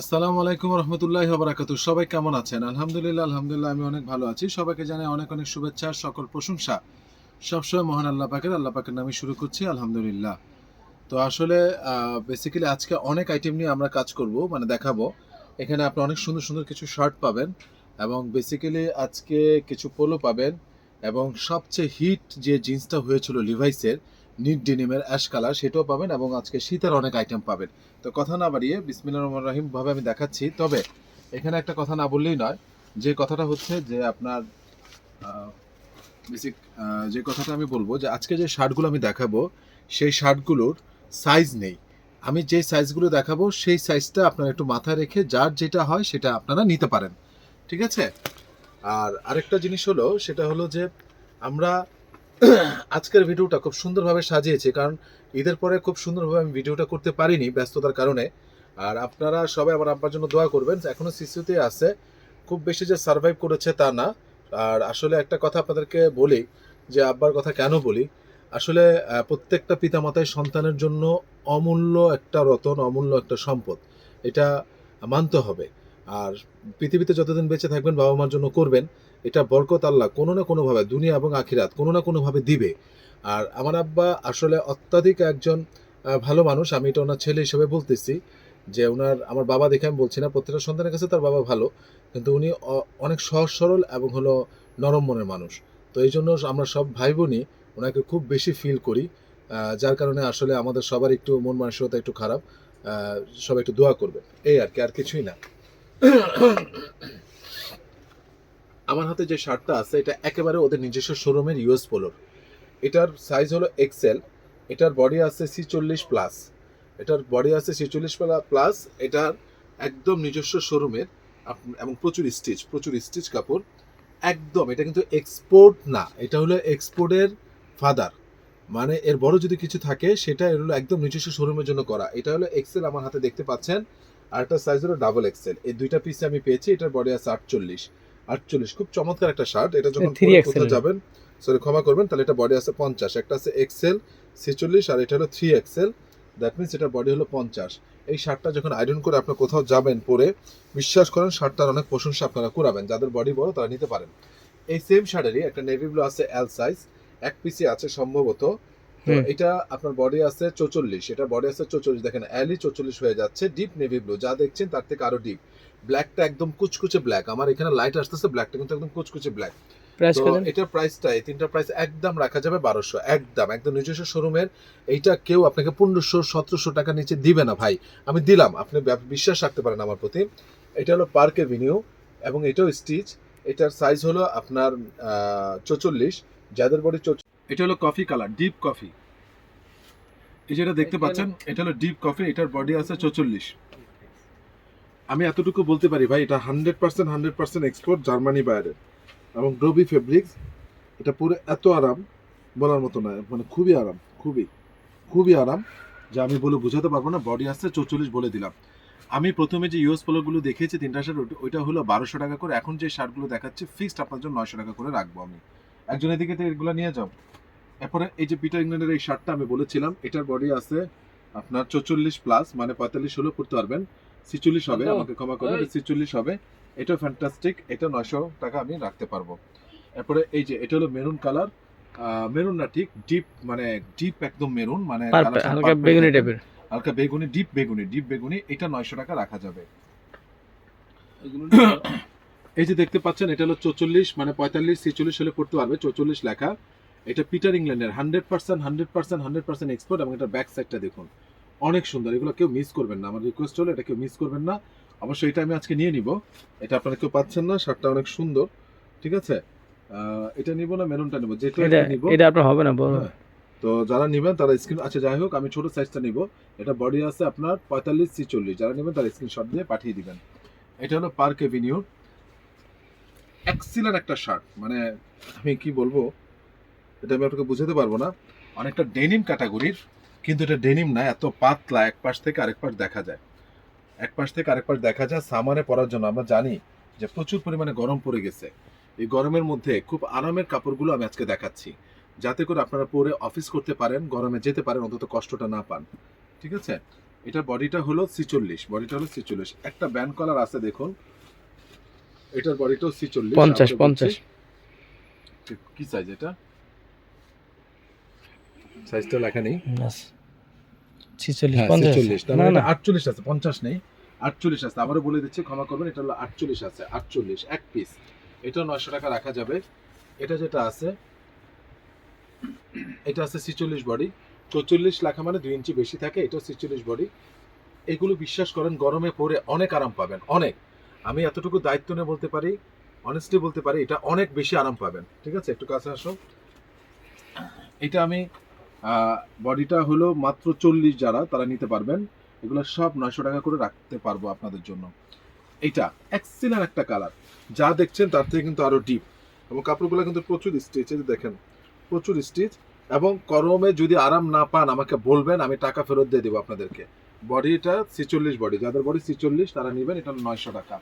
আসসালামু আলাইকুম রহমতুল্লাহ বারাকাতু সবাই কেমন আছেন? আলহামদুলিল্লাহ আলহামদুলিল্লাহ, আমি অনেক ভালো আছি। সবাইকে জানাই অনেক অনেক শুভেচ্ছা, সকল প্রশংসা। সবসময় মহান আল্লাহ পাকের আল্লাহ পাকের নামে শুরু করছি, আলহামদুলিল্লাহ। তো আসলে বেসিক্যালি আজকে অনেক আইটেম নিয়ে আমরা কাজ করব মানে দেখাবো। এখানে আপনি অনেক সুন্দর সুন্দর কিছু শার্ট পাবেন এবং বেসিক্যালি আজকে কিছু পোলো পাবেন এবং সবচেয়ে হিট যে জিন্সটা হয়েছিল লিভাইসের নিট ডেনিমের অ্যাশ কালার, সেটাও পাবেন এবং আজকে শীতের অনেক আইটেম পাবেন। তো কথা না বাড়িয়ে বিসমিল্লা রহমান রাহিম ভাবে আমি দেখাচ্ছি। তবে এখানে একটা কথা না বললেই নয়, যে কথাটা হচ্ছে যে আপনার বেসিক যে কথাটা আমি বলব, যে আজকে যে শার্টগুলো আমি দেখাবো, সেই শার্টগুলোর সাইজ নেই। আমি যে সাইজগুলো দেখাবো, সেই সাইজটা আপনারা একটু মাথায় রেখে যার যেটা হয় সেটা আপনারা নিতে পারেন। ঠিক আছে? আর আরেকটা জিনিস হলো, সেটা হলো যে আমরা আজকের ভিডিওটা খুব সুন্দরভাবে সাজিয়েছি, কারণ ঈদের পরে খুব সুন্দরভাবে আমি ভিডিওটা করতে পারিনি ব্যস্ততার কারণে। আর আপনারা সবাই আমার আব্বার জন্য দোয়া করবেন এখনও শিশুতে আছে। খুব বেশি যে সার্ভাইভ করেছে তা না। আর আসলে একটা কথা আপনাদেরকে বলি, যে আব্বার কথা কেন বলি? আসলে প্রত্যেকটা পিতামাতায় সন্তানের জন্য অমূল্য একটা রতন, অমূল্য একটা সম্পদ। এটা মানতে হবে। আর পৃথিবীতে যতদিন বেঁচে থাকবেন বাবা মার জন্য করবেন এটা বরকত আল্লাহ কোনো না কোনোভাবে দুনিয়া এবং আখিরাত কোনো না কোনোভাবে দিবে। আর আমার আব্বা আসলে অত্যাধিক একজন ভালো মানুষ। আমি এটা ওনার ছেলে হিসেবে বলতেছি যে ওনার, আমার বাবা দেখে আমি বলছি না, প্রত্যেকটা সন্তানের কাছে তার বাবা ভালো, কিন্তু উনি অনেক সহজ, সরল এবং হলো নরম মনের মানুষ। তো এই জন্য আমরা সব ভাই বোনই ওনাকে খুব বেশি ফিল করি যার কারণে আসলে আমাদের সবার একটু মন মানসিকতা একটু খারাপ সবাই একটু দোয়া করবে এই আর কি, আর কিছুই না। আমার হাতে যে শার্টটা আছে, এটা একেবারে ওদের নিজস্ব শোরুমের ইউএস পোলোর এটার সাইজ হলো এক্সেল এটার বডি আছে সি চল্লিশ প্লাস এটার বডি আছে সি চল্লিশ প্লাস এটার একদম নিজস্ব শোরুমের এবং প্রচুর স্টিচ প্রচুর স্টিচ কাপড়। একদম, এটা কিন্তু এক্সপোর্ট না, এটা হলো এক্সপোর্টের ফাদার মানে এর বড় যদি কিছু থাকে, সেটা এর হলো একদম নিজস্ব শোরুমের জন্য করা। এটা হলো এক্সেল আমার হাতে দেখতে পাচ্ছেন, আর একটা সাইজ হলো ডাবল এক্সেল এই দুইটা পিস আমি পেয়েছি, এটার বডি আছে আটচল্লিশ। আটচল্লিশ। খুব চমৎকার একটা শার্ট এটা যখন কোথাও যাবেন সরি ক্ষমা করবেন তাহলে এটা বডি আছে পঞ্চাশ। একটা আছে এক্সেল ছেচল্লিশ আর এটা হলো থ্রি এক্সেল দ্যাট মিনস এটা বডি হলো পঞ্চাশ। এই শার্টটা যখন আয়রন করে আপনি কোথাও যাবেন পরে বিশ্বাস করেন শার্টটার অনেক প্রশংসা আপনারা করাবেন যাদের বডি বড় তারা নিতে পারেন। এই সেম শার্টেরই একটা নেভি ব্লু আছে এল সাইজ এক পিসি আছে সম্ভবত। তো এটা আপনার বডি আছে চৌচল্লিশ। এটা বডি আছে চৌচল্লিশ। দেখেন অ্যালি চৌচল্লিশ হয়ে যাচ্ছে। ডিপ নেভি ব্লু যা দেখছেন তার থেকে আরও ডিপ ব্ল্যাকটা একদম কুচকুচে ব্ল্যাক আমার এখানে লাইট আসতেছে ব্ল্যাকটা কিন্তু একদম কুচকুচে ব্ল্যাক তো এটার প্রাইসটা এই তিনটা প্রাইস একদম রাখা যাবে বারোশো একদম একদম নিজস্ব শোরুমের এইটা কেউ আপনাকে পনেরোশো সতেরোশো টাকা নিচে দিবে না ভাই। আমি দিলাম আপনি বিশ্বাস রাখতে পারেন আমার প্রতি। এটা হলো পার্ক এভিনিউ এবং এটাও স্টিচ এটার সাইজ হলো আপনার চৌচল্লিশ। যাদের বডি এটা হলো কফি কালার ডিপ কফি এই যেটা দেখতে পাচ্ছেন এটা হলো ডিপ কফি এটার বডি আছে চৌচল্লিশ। আমি এতটুকু বলতে পারি, ভাই, এটা hundred percent hundred percent export Germany বাইরের। এবং ড্রবি ফেব্রিক্স এটা পুরো এত আরাম বলার মতো নয় মানে খুবই আরাম, খুবই খুবই আরাম, যে আমি বলে বোঝাতে পারব না বডি আসছে চৌচল্লিশ বলে দিলাম। আমি প্রথমে যে ইউএস পোলোগুলো দেখিয়েছি, তিনটা শার্ট, ওইটা হলো বারোশো টাকা করে। এখন যে শার্টগুলো দেখাচ্ছি ফিক্সড আপনার জন্য নয়শো টাকা করে রাখব আমি। একজন এদিকে তো এগুলো নিয়ে যাও। এরপরে এই যে পিটার ইংল্যান্ডের এই শার্টটা আমি বলেছিলাম, এটার বডি আছে আপনার চৌচল্লিশ প্লাস মানে পঁয়তাল্লিশ হলেও পড়তে পারবেন। ছিচল্লিশ হবে আমাকে ক্ষমা করবেন ছিচল্লিশ হবে। এটা ফ্যান্টাস্টিক এটা নয়শো টাকা আমি রাখতে পারব। এরপরে এই যে এটা হলো মেরুন কালার মেরুন না ঠিক ডিপ মানে ডিপ একদম মেরুন মানে হালকা বেগুনি টাইপের হালকা বেগুনি ডিপ বেগুনি ডিপ বেগুনি এটা নয়শো টাকা রাখা যাবে। এই যে দেখতে পাচ্ছেন এটা হলো চৌচল্লিশ মানে পঁয়তাল্লিশ ছেচল্লিশ হলে পড়তে পারবে চৌচল্লিশ লেখা। এটা পিটার ইংল্যান্ডের hundred percent hundred percent hundred percent export এবং এটা ব্যাক সাইডটা দেখুন। অনেক সুন্দর এগুলো কেউ মিস করবেন না। আমার রিকোয়েস্ট হলো এটা কেউ মিস করবেন না। অবশ্যই এটা আমি আজকে নিয়ে নিব। এটা আপনারা কেউ পাচ্ছেন না শার্টটা অনেক সুন্দর ঠিক আছে? এটা নিব না মেরুনটা নিব যেটা এটা নিব। এটা আপনার হবে না বড়। হ্যাঁ। তো যারা নেবেন তারা স্ক্রিন আচ্ছা যাই হোক আমি ছোট সাইজটা নিব। এটা বডি আছে আপনার পঁয়তাল্লিশ ছিচল্লিশ। যারা নেবেন তারা স্ক্রিনশট দিয়ে পাঠিয়ে দিবেন। এটা হলো পার্ক এভিনিউ এক্সিলেন্ট একটা শার্ট মানে আমি কি বলব? এটা আমি আপনাকে বুঝাতে পারব না। অনেকটা ডেনিম ক্যাটাগরির কিন্তু এটা ডেনিম না এত পাতলা এক পাশ থেকে আরেক পাশ দেখা যায়। এক পাশ থেকে আরেক পাশ দেখা যায় সামানে পরার জন্য। আমরা জানি যে প্রচুর পরিমাণে গরম পড়ে গেছে। এই গরমের মধ্যে খুব আরামের কাপড়গুলো আমি আজকে দেখাচ্ছি। যাতে করে আপনারা পরে অফিস করতে পারেন গরমে যেতে পারেন অন্তত কষ্টটা না পান। ঠিক আছে? এটা বডিটা হলো ছিচল্লিশ বডিটা হলো ছিচল্লিশ। একটা ব্যান্ড কলার আছে দেখুন। এটার বডিটাও ছিচল্লিশ। পঞ্চাশ পঞ্চাশ। কি সাইজ এটা? লেখা নেই। ছিচল্লিশ হ্যাঁ, পঞ্চাশ? না মানে 48 আছে 50 নেই। 48 আছে আবারও বলে দিচ্ছি ক্ষমা করবেন এটা হলো 48 আছে 48 এক পিস এটা 900 টাকা রাখা যাবে। এটা যেটা আছে এটা আছে 46 বডি। 44 লেখা মানে 2 ইঞ্চি বেশি থাকে এটা 46 বডি। এগুলো বিশ্বাস করেন গরমে পরে অনেক আরাম পাবেন অনেক। আমি এতটুকু দায়িত্ব নিয়ে বলতে পারি অনেস্টলি বলতে পারি এটা অনেক বেশি আরাম পাবেন। ঠিক আছে একটু কাছে আসো। এটা আমি বডিটা হলো মাত্র চল্লিশ যারা, তারা নিতে পারবেন। এগুলো সব নয়শো টাকা করে রাখতে পারব আপনাদের জন্য। এইটা এক্সিলেন্ট একটা কালার যা দেখছেন তার থেকে কিন্তু আরও ডিপ এবং কাপড়গুলো কিন্তু প্রচুর স্টিচ এই দেখেন। প্রচুর স্টিচ এবং করমে যদি আরাম না পান, আমাকে বলবেন, আমি টাকা ফেরত দিয়ে দেবো আপনাদেরকে। বডিটা ছিচল্লিশ বডি যাদের বডি ছিচল্লিশ, তারা নেবেন, এটা নয়শো টাকা।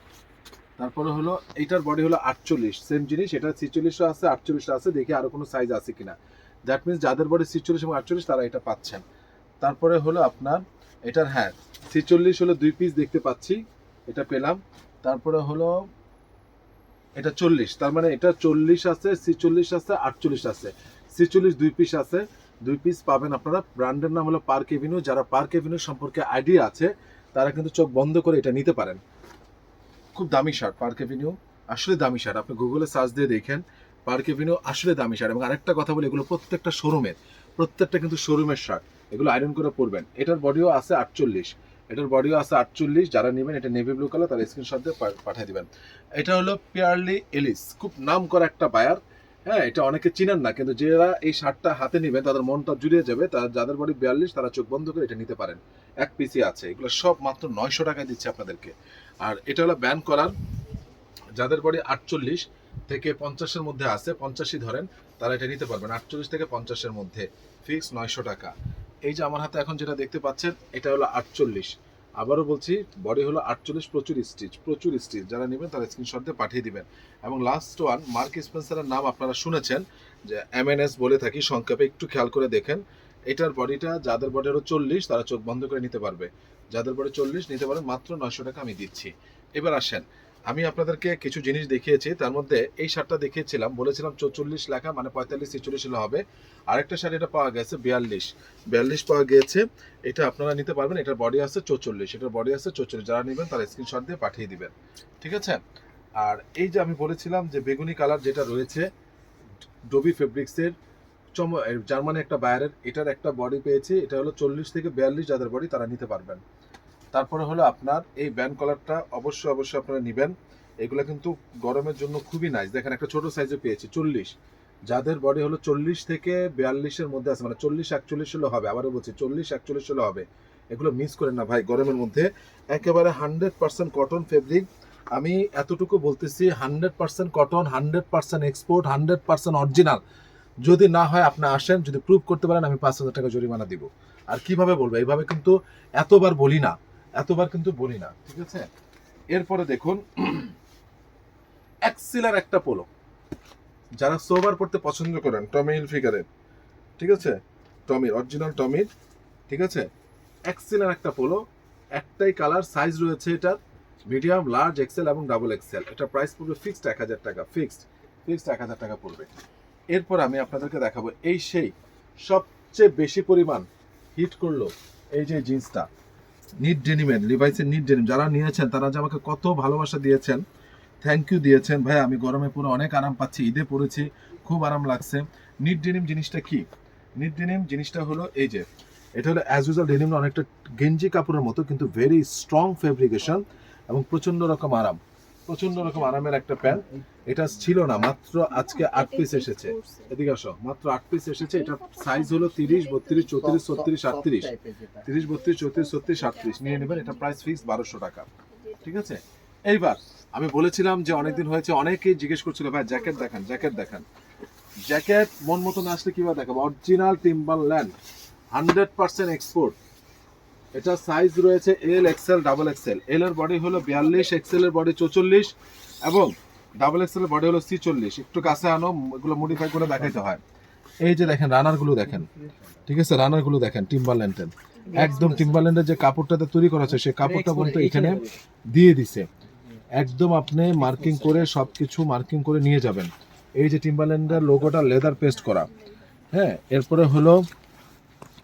তারপরে হলো, এইটার বডি হলো আটচল্লিশ। সেম জিনিস, এটা ছিচল্লিশও আছে, আটচল্লিশটা আছে, দেখি আরও কোনো সাইজ আছে কিনা। দ্যাট মিনস যাদের বডি ছিচল্লিশ এবং আটচল্লিশ, তারা এটা পাচ্ছেন। তারপরে হলো আপনার, এটার হ্যাঁ ছিচল্লিশ হলো দুই পিস দেখতে পাচ্ছি, এটা পেলাম। তারপরে হলো, এটা চল্লিশ, তার মানে এটা চল্লিশ আছে, ছিচল্লিশ আছে, আটচল্লিশ আছে। ছিচল্লিশ দুই পিস আছে, দুই পিস পাবেন আপনারা। ব্র্যান্ডের নাম হলো পার্ক এভিনিউ যারা পার্ক এভিনিউ সম্পর্কে আইডিয়া আছে, তারা কিন্তু চোখ বন্ধ করে এটা নিতে পারেন। খুব দামি শার্ট পার্ক এভিনিউ আসলে দামি শার্ট আপনি গুগলে সার্চ দিয়ে দেখেন। পার্ক এভিনিউ আসলে দামি শার্ট। এবং আরেকটা কথা বলি, এগুলো প্রত্যেকটা শোরুমের প্রত্যেকটা কিন্তু শোরুমের শার্ট। এগুলো আয়রন করে পরবেন। এটার বডিও আছে আটচল্লিশ। এটার বডিও আছে আটচল্লিশ। যারা নেবেন, এটা নেভি ব্লু কালার তারা স্ক্রিনশট দিয়ে পাঠিয়ে দিবেন। এটা হলো পিয়ারলি এলিস খুব নাম করা একটা বায়ার হ্যাঁ এটা অনেকে চিনেন না, কিন্তু যারা এই শার্টটা হাতে নেবেন, তাদের মনটা জুড়িয়ে যাবে। তারা, যাদের বডি বিয়াল্লিশ, তারা চোখ বন্ধ করে এটা নিতে পারেন। এক পিসি আছে। এগুলো সব মাত্র নয়শো টাকায় দিচ্ছে আপনাদেরকে। আর এটা হলো ব্যান করার। যাদের বডি আটচল্লিশ থেকে পঞ্চাশের মধ্যে আছে, পঞ্চাশই ধরেন, তারা এটা নিতে পারবেন। আটচল্লিশ থেকে পঞ্চাশের মধ্যে ফিক্স নয়শো টাকা। এই যে আমার হাতে এখন যেটা দেখতে পাচ্ছেন, এটা হলো আটচল্লিশ। আবারও বলছি বডি হলো আটচল্লিশ, প্রচুর স্টিচ প্রচুর স্টিচ যারা নেবেন, তারা স্ক্রিনশট দিয়ে পাঠিয়ে দিবেন। এবং লাস্ট ওয়ান মার্ক স্পেন্সারের নাম আপনারা শুনেছেন, যে এমএনএস বলে থাকি, সংক্ষেপে একটু খেয়াল করে দেখেন। এটার বডিটা যাদের বডি হলো চল্লিশ, তারা চোখ বন্ধ করে নিতে পারবে। যাদের বডি চল্লিশ, নিতে পারেন, মাত্র নয়শো টাকা আমি দিচ্ছি। এবার আসেন আমি আপনাদেরকে কিছু জিনিস দেখিয়েছি, তার মধ্যে এই শার্টটা দেখিয়েছিলাম, বলেছিলাম চৌচল্লিশ লেখা মানে পঁয়তাল্লিশ, ছেচল্লিশ হবে। আরেকটা শার্ট এটা পাওয়া গেছে, বিয়াল্লিশ। বিয়াল্লিশ পাওয়া গিয়েছে, এটা আপনারা নিতে পারবেন, এটার বডি আছে চৌচল্লিশ, এটার বডি আছে চৌচল্লিশ। যারা নেবেন তারা স্ক্রিনশট দিয়ে পাঠিয়ে দিবেন। ঠিক আছে? আর এই যে আমি বলেছিলাম যে বেগুনি কালার যেটা রয়েছে ডবি ফেব্রিক্সের চম জার্মানি একটা বায়ারের এটার একটা বডি পেয়েছি, এটা হলো চল্লিশ থেকে বিয়াল্লিশ যাদের বডি তারা নিতে পারবেন। তারপরে হলো আপনার এই ব্যান্ড কলারটা অবশ্যই অবশ্যই আপনারা নেবেন। এগুলো কিন্তু গরমের জন্য খুবই নাইস দেখেন একটা ছোট সাইজে পেয়েছি, চল্লিশ। যাদের বডি হলো চল্লিশ থেকে বিয়াল্লিশের মধ্যে আছে মানে চল্লিশ, একচল্লিশ হলে হবে। আবারও বলছি, চল্লিশ, একচল্লিশ হলে হবে। এগুলো মিস করেন না ভাই গরমের মধ্যে। একেবারে হান্ড্রেড পার্সেন্ট কটন ফেব্রিক আমি এতটুকু বলতেছি hundred percent cotton hundred percent export hundred percent original যদি না হয় আপনি আসেন, যদি প্রুভ করতে পারেন, আমি পাঁচ হাজার টাকা জরিমানা দিব। আর কীভাবে বলব? এইভাবে কিন্তু এতবার বলি না। এতবার কিন্তু বলি না, ঠিক আছে? এরপরে দেখুন এক্সিলার একটা পোলো যারা সোবার পড়তে পছন্দ করেন টমি ফিগারের ঠিক আছে? টমির অরিজিনাল টমির, ঠিক আছে? এক্সিলার একটা পোলো একটাই কালার সাইজ রয়েছে এটার মিডিয়াম লার্জ এক্সেল এবং ডাবল এক্সেল এটা প্রাইস পড়বে ফিক্সড এক হাজার টাকা ফিক্সড ফিক্সড এক হাজার টাকা পড়বে। এরপর আমি আপনাদেরকে দেখাবো এই সেই সবচেয়ে বেশি পরিমাণ হিট করল এই যে জিন্সটা নিট ডেনিমের লিভাইসের নিট ডেনিম যারা নিয়েছেন, তারা যে আমাকে কত ভালোবাসা দিয়েছেন থ্যাংক ইউ দিয়েছেন। ভাই আমি গরমে পুরো অনেক আরাম পাচ্ছি, ঈদে পড়েছি, খুব আরাম লাগছে। নিট ডেনিম জিনিসটা কি? নিট ডেনিম জিনিসটা হলো এই যে, এটা হলো অ্যাজ ইউজাল ডেনিম অনেকটা গেঞ্জি কাপড়ের মতো, কিন্তু ভেরি স্ট্রং ফেব্রিকেশন এবং প্রচণ্ড রকম আরাম। প্রচণ্ড রকম আরামের একটা প্যান্ট। এটা ছিল না, মাত্র আজকে আট পিস এসেছে। এদিকে আসো, মাত্র আট পিস এসেছে, এটা সাইজ হলো তিরিশ, বত্রিশ, চৌত্রিশ, ছত্রিশ, আটত্রিশ। তিরিশ, বত্রিশ, চৌত্রিশ, ছত্রিশ আটত্রিশ নিয়ে নেবেন, এটা প্রাইস ফিক্স বারোশো টাকা। ঠিক আছে? এইবার আমি বলেছিলাম যে অনেকদিন হয়েছে, অনেকেই জিজ্ঞেস করছিল, ভাই জ্যাকেট দেখান জ্যাকেট দেখান। জ্যাকেট মন মতো না আসলে কীভাবে দেখাবো? Original Timberland hundred percent export এটা সাইজ রয়েছে L XL double XL L এর বডি হলো বিয়াল্লিশ এক্সেল এর বডি চৌচল্লিশ এবং ডাবল এক্সেল এর বডি হলো সি চল্লিশ একটু কাছে আনো এগুলো মডিফাই করে দেখাইতে হয়। এই যে দেখেন রানারগুলো দেখেন। ঠিক আছে? রানারগুলো দেখেন টিম্বার ল্যান্ডেন একদম টিম্বারল্যান্ডের যে কাপড়টাতে তৈরি করা আছে সেই কাপড়টা পর্যন্ত এখানে দিয়ে দিছে। একদম আপনি মার্কিং করে সবকিছু মার্কিং করে নিয়ে যাবেন। এই যে টিম্বারল্যান্ডের লোগোটা লেদার পেস্ট করা। হ্যাঁ? এরপরে হলো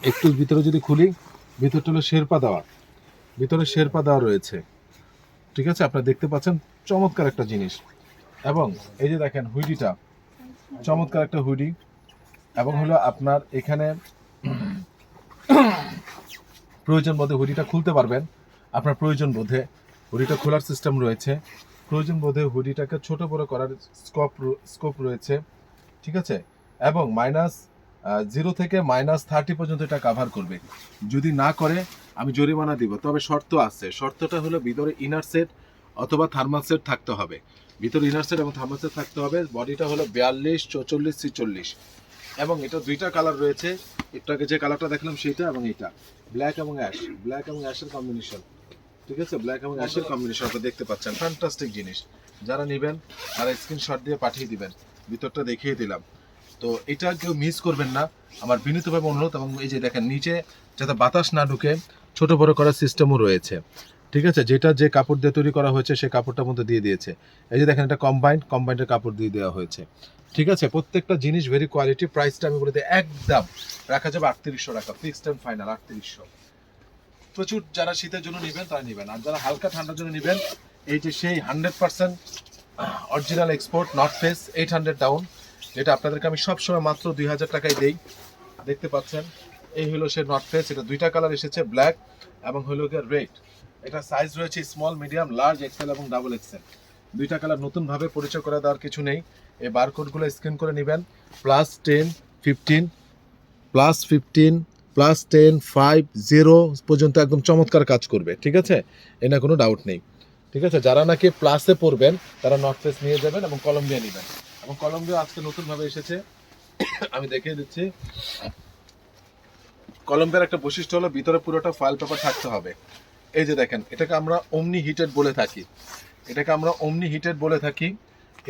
একটু ভিতরে যদি খুলি ভিতরটা হলো শেরপা দেওয়া। ভিতরে শেরপা দেওয়া রয়েছে। ঠিক আছে? আপনারা দেখতে পাচ্ছেন? চমৎকার একটা জিনিস। এবং এই যে দেখেন হুইডিটা, চমৎকার একটা হুডি এবং হলো আপনার এখানে প্রয়োজন বোধে হুডিটা খুলতে পারবেন। আপনার প্রয়োজন বোধে হুডিটা খোলার সিস্টেম রয়েছে। প্রয়োজন বোধে হুডিটাকে ছোট বড় করার স্কোপ স্কোপ রয়েছে। ঠিক আছে? এবং মাইনাস জিরো থেকে মাইনাস থার্টি পর্যন্ত এটা কাভার করবে। যদি না করে, আমি জরিমানা দিব। তবে শর্ত আছে। শর্তটা হলো ভিতরে ইনার সেট অথবা থার্মাল সেট থাকতে হবে। ভিতরে ইনার সেট এবং থার্মাল সেট থাকতে হবে। বডিটা হলো বিয়াল্লিশ, চৌচল্লিশ, ছিচল্লিশ। এবং এটা দুইটা কালার রয়েছে। একটাকে যে কালারটা দেখলাম সেটা এবং এটা। ব্ল্যাক এবং অ্যাশ ব্ল্যাক এবং অ্যাশের কম্বিনেশন ঠিক আছে? ব্ল্যাক এবং অ্যাশের কম্বিনেশন আপনি দেখতে পাচ্ছেন। ফ্যান্টাস্টিক জিনিস। যারা নেবেন, তারা স্ক্রিনশট দিয়ে পাঠিয়ে দিবেন। ভিতরটা দেখিয়ে দিলাম। তো এটা কেউ মিস করবেন না। আমার বিনীতভাবে অনুরোধ এবং এই যে দেখেন, নিচে যাতে বাতাস না ঢুকে, ছোট বড় করার সিস্টেমও রয়েছে। ঠিক আছে? যেটা যে কাপড় দিয়ে তৈরি করা হয়েছে সেই কাপড়টার মধ্যে দিয়ে দিয়েছে। এই যে দেখেন, এটা কম্বাইন্ড কম্বাইন্ডের কাপড় দিয়ে দেওয়া হয়েছে। ঠিক আছে? প্রত্যেকটা জিনিস ভেরি কোয়ালিটি প্রাইসটা আমি বলে দিই, একদম রাখা যাবে আটত্রিশশো টাকা ফিক্সড অ্যান্ড ফাইনাল আটত্রিশশো। প্রচুর যারা শীতের জন্য নেবেন, তারা নেবেন। আর যারা হালকা ঠান্ডার জন্য নেবেন, এই যে সেই hundred percent original export North Face eight hundred down যেটা আপনাদেরকে আমি সবসময় মাত্র দুই হাজার টাকায় দেই। দেখতে পাচ্ছেন, এই হলো সে নর্থ ফেস এটা দুইটা কালার এসেছে ব্ল্যাক এবং হলো রেড এটা সাইজ রয়েছে স্মল মিডিয়াম লার্জ এক্সেল এবং ডাবল এক্সেল দুইটা কালার নতুনভাবে পরিচয় করে দেওয়ার কিছু নেই। এই বারকোডগুলো স্ক্যান করে নেবেন plus ten fifteen plus fifteen plus ten five zero পর্যন্ত একদম চমৎকার কাজ করবে, ঠিক আছে? এ না কোনো ডাউট নেই। ঠিক আছে? যারা নাকি প্লাসে পড়বেন, তারা নর্থ ফেস নিয়ে যাবেন এবং কলম্বিয়া নেবেন। এবং কলম্বিয়া আজকে নতুনভাবে এসেছে। আমি দেখিয়ে দিচ্ছি। কলম্বিয়ার একটা বৈশিষ্ট্য হলো, ভিতরে পুরোটা ফাইল পেপার থাকতে হবে। এই যে দেখেন, এটাকে আমরা অমনি হিটেড বলে থাকি। এটাকে আমরা অমনি হিটেড বলে থাকি।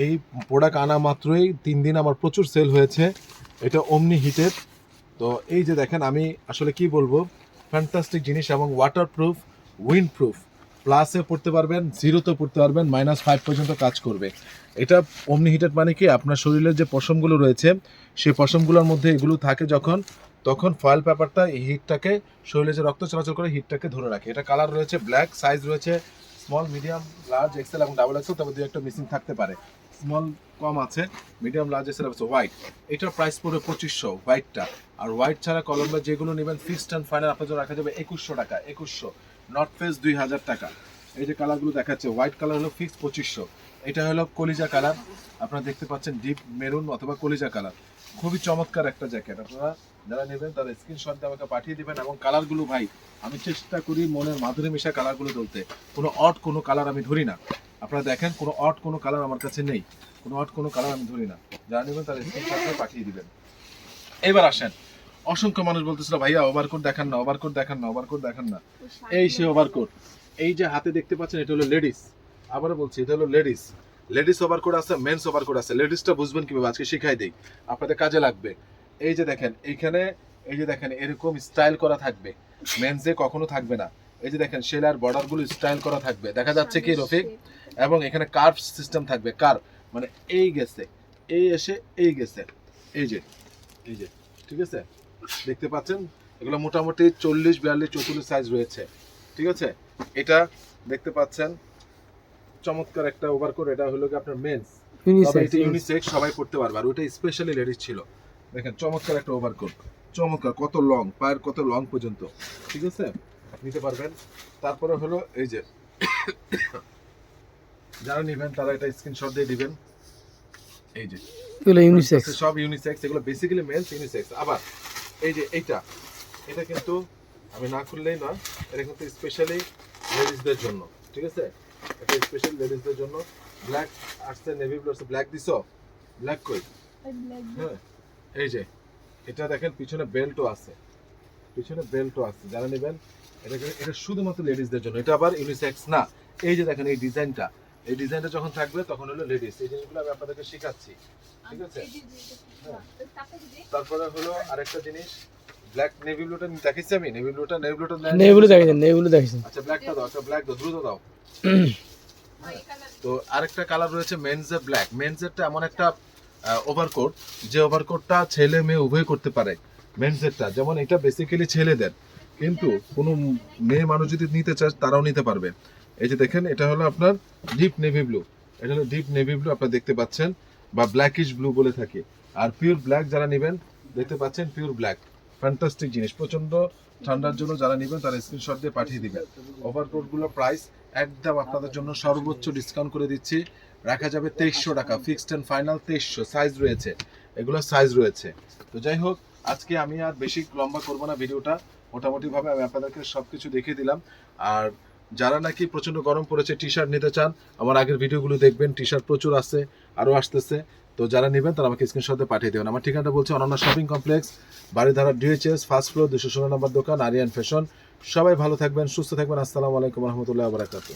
এই প্রোডাক্ট আনা মাত্রই তিন দিন আমার প্রচুর সেল হয়েছে। এটা অমনি হিটেড তো এই যে দেখেন, আমি আসলে কি বলব? ফ্যান্টাস্টিক জিনিস এবং ওয়াটার প্রুফ উইন্ড প্রুফ প্লাসে পড়তে পারবেন জিরোতে পড়তে পারবেন মাইনাস ফাইভ পর্যন্ত কাজ করবে। এটা অমনি হিটেড মানে কি? আপনার শরীরের যে পশমগুলো রয়েছে, সেই পশমগুলোর মধ্যে এগুলো থাকে যখন, তখন ফয়েল পেপারটা এই হিটটাকে শরীরে যে রক্ত চলাচল করে হিটটাকে ধরে রাখে। এটা কালার রয়েছে ব্ল্যাক সাইজ রয়েছে স্মল মিডিয়াম লার্জ এক্সেল এবং ডাবল এক্সেল তবে দু একটা মিসিং থাকতে পারে। স্মল কম আছে মিডিয়াম লার্জ এক্সেল আছে হোয়াইট এটার প্রাইস পড়বে পঁচিশশো হোয়াইটটা আর হোয়াইট ছাড়া কলম্বে যেগুলো নেবেন ফিক্সড অ্যান্ড ফাইনাল আপনার জন্য রাখা যাবে একুশশো টাকা, একুশশো। নর্থ ফেস দুই হাজার টাকা। এই যে কালারগুলো দেখাচ্ছে হোয়াইট কালার হলো ফিক্স পঁচিশশো। এটা হলো কলিজা কালার। আপনারা দেখতে পাচ্ছেন ডিপ মেরুন অথবা কলিজা কালার। খুবই চমৎকার একটা জ্যাকেট আপনারা যারা নেবেন তারা স্ক্রিনশট আমাকে পাঠিয়ে দেবেন এবং কালারগুলো ভাই, আমি চেষ্টা করি মনের মাধুরী মিশা কালারগুলো তুলতে। কোনো অট কোনো কালার আমি ধরি না। আপনারা দেখেন, কোনো অট কোনো কালার আমার কাছে নেই। কোনো অট কোনো কালার আমি ধরি না। যারা নেবেন তারা স্ক্রিনশট পাঠিয়ে দিবেন। এবার আসেন। অসংখ্য মানুষ বলতেছিল ভাইয়া ওভারকোট দেখান না ওভারকোট দেখান না ওভার ওভারকোট দেখান না। এই সে ওভারকোট এই যে হাতে দেখতে পাচ্ছেন এটা হলো লেডিস আবারও বলছি এটা হলো লেডিস লেডিস ওভার ওভারকোট আছে মেন্স ওভারকোট আছে। লেডিসটা বুঝবেন কীভাবে? আজকে শিখাই দেই। আপনাদের কাজে লাগবে। এই যে দেখেন এইখানে এই যে দেখেন এরকম স্টাইল করা থাকবে। মেন্সে কখনো থাকবে না। এই যে দেখেন সেলার বর্ডারগুলো স্টাইল করা থাকবে। দেখা যাচ্ছে কি রফিক? এবং এখানে কার্ভ সিস্টেম থাকবে। কার্ভ মানে এই গেছে এই এসে এই গেছে। এই যে এই যে ঠিক আছে? দেখতে পাচ্ছেন? এগুলো মোটামুটি চল্লিশ বিয়াল্লিশ চৌচল্লিশ সাইজ রয়েছে। ঠিক আছে? এটা দেখতে পাচ্ছেন? চমৎকার একটা ওভারকোট এটা হলো কি আপনার মেন্স তবে এটা ইউনিসেক্স সবাই পড়তে পারবে। আর ওটা স্পেশালি লেডিস ছিল। দেখেন চমৎকার একটা ওভারকোট চমৎকার কত লং পায়ের কত লং পর্যন্ত। ঠিক আছে? নিতে পারবেন। তারপরে হলো এই যে যারা নেবেন তারা এটা স্ক্রিনশট দিয়ে দিবেন। এই যে। এগুলো ইউনিসেক্স সব ইউনিসেক্স এগুলো বেসিক্যালি মেলস ইউনিসেক্স আবার এই যে এইটা, এটা কিন্তু আমি না খুললেই না এটা কিন্তু স্পেশালি লেডিসদের জন্য, ঠিক আছে? এটা স্পেশাল লেডিসদের জন্য ব্ল্যাক আসছে নেভি ব্লু আসছে ব্ল্যাক দিছো? ব্ল্যাক কই? হ্যাঁ এই যে, এটা দেখেন পিছনে বেল্টও আছে, পিছনে বেল্টও আছে, যারা নেবেন, এটা এটা শুধুমাত্র লেডিসদের জন্য, এটা আবার ইউনিসেক্স না। এই যে দেখেন এই ডিজাইনটা এই ডিজাইনটা যখন থাকবে তখন হলো লেডিস এই জিনিসগুলো আমি আপনাদেরকে শেখাচ্ছি। ঠিক আছে? হ্যাঁ। তারপরে হলো আরেকটা জিনিস ব্ল্যাক নেভি ব্লুটা দেখাইছি আমি? নেভি ব্লুটা নেভি ব্লুটা নেগুলো দেখেছেন নেগুলো দেখেছেন আচ্ছা ব্ল্যাকটা দাও আচ্ছা ব্ল্যাক দাও দ্রুত দাও। তো আরেকটা কালার রয়েছে মেন্সের ব্ল্যাক মেন্সেরটা এমন একটা ওভারকোট যে ওভারকোটটা ছেলে মেয়ে উভয় করতে পারে মেন্সেরটা যেমন এটা বেসিক্যালি ছেলেদের। কিন্তু কোনো মেয়ে মানুষ যদি নিতে চায় তারাও নিতে পারবে। এই যে দেখেন এটা হলো আপনার ডিপ নেভি ব্লু এটা হলো ডিপ নেভি ব্লু আপনারা দেখতে পাচ্ছেন। বা ব্ল্যাকিশ ব্লু বলে থাকে। আর পিওর ব্ল্যাক যারা নেবেন, দেখতে পাচ্ছেন পিওর ব্ল্যাক ফ্যান্টাস্টিক জিনিস। প্রচণ্ড ঠান্ডার জন্য যারা নেবেন, তারা স্ক্রিনশট দিয়ে পাঠিয়ে দিবেন। ওভারকোটগুলো প্রাইস একদম আপনাদের জন্য সর্বোচ্চ ডিসকাউন্ট করে দিচ্ছি। রাখা যাবে তেইশশো টাকা। ফিক্সড অ্যান্ড ফাইনাল তেইশশো। সাইজ রয়েছে। এগুলো সাইজ রয়েছে। তো যাই হোক, আজকে আমি আর বেশি লম্বা করব না ভিডিওটা। মোটামুটিভাবে আমি আপনাদেরকে সব কিছু দেখিয়ে দিলাম। আর যারা নাকি প্রচণ্ড গরম পড়েছে টি শার্ট নিতে চান, আমার আগের ভিডিওগুলো দেখবেন টি শার্ট প্রচুর আছে, আরও আসতেছে। তো যারা নেবেন, তারা আমাকে স্ক্রিনশটে পাঠিয়ে দেবেন। আমার ঠিকানাটা বলছে Ananya shopping complex Baridhara DHS first floor দুশো ষোলো নম্বর দোকান আরিয়ান ফ্যাশন সবাই ভালো থাকবেন, সুস্থ থাকবেন। আসসালামু আলাইকুম, রহমতুল্লাহ বারাকাতু